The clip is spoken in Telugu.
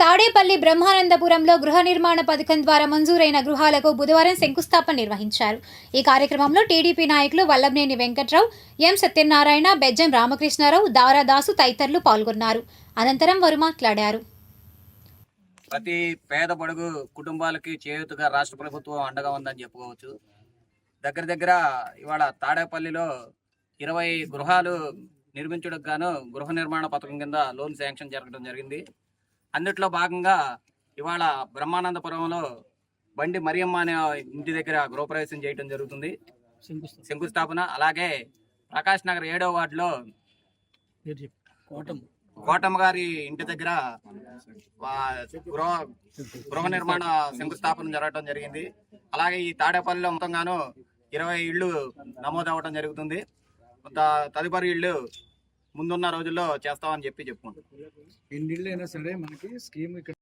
తాడేపల్లి బ్రహ్మానందపురంలో గృహ నిర్మాణ పథకం ద్వారా మంజూరైన గృహాలకు బుధవారం శంకుస్థాపన నిర్వహించారు. ఈ కార్యక్రమంలో టీడీపీ నాయకులు వల్లభనేని వెంకట్రావు ఎం సత్యనారాయణ బెజ్జం రామకృష్ణారావు దారాదాసు తదితరులు పాల్గొన్నారు. అనంతరం వారు మాట్లాడారు. ప్రతి పేద బడుగు కుటుంబాలకి చేయూతగా రాష్ట్ర ప్రభుత్వం అండగా ఉందని చెప్పుకోవచ్చు. దగ్గర దగ్గర ఇవాళ తాడేపల్లిలో ఇరవై గృహాలు నిర్మించడానికి గాను గృహ నిర్మాణ పథకం కింద లోన్ శాంక్షన్ జరగడం జరిగింది. అందుట్లో భాగంగా ఇవాళ బ్రహ్మానందపురంలో బండి మరియమ్మ అనే ఇంటి దగ్గర గృహప్రవేశం చేయడం జరుగుతుంది. శంకుస్థాపన. అలాగే ప్రకాష్ నగర్ ఏడో వార్డులో కోటమ్మ. గారి ఇంటి దగ్గర గృహ గృహ నిర్మాణ శంకుస్థాపన జరగడం జరిగింది. అలాగే ఈ తాడేపల్లిలో మొత్తంగాను ఇరవై ఇళ్ళు నమోదు అవ్వడం జరుగుతుంది తదుపరి ఇళ్ళు ముందున్న రోజుల్లో చేస్తామని చెప్పి చెప్పుకుంటున్నాం ఎన్నిళ్ళు అయినా సరే మనకి స్కీమ్ ఇక్కడ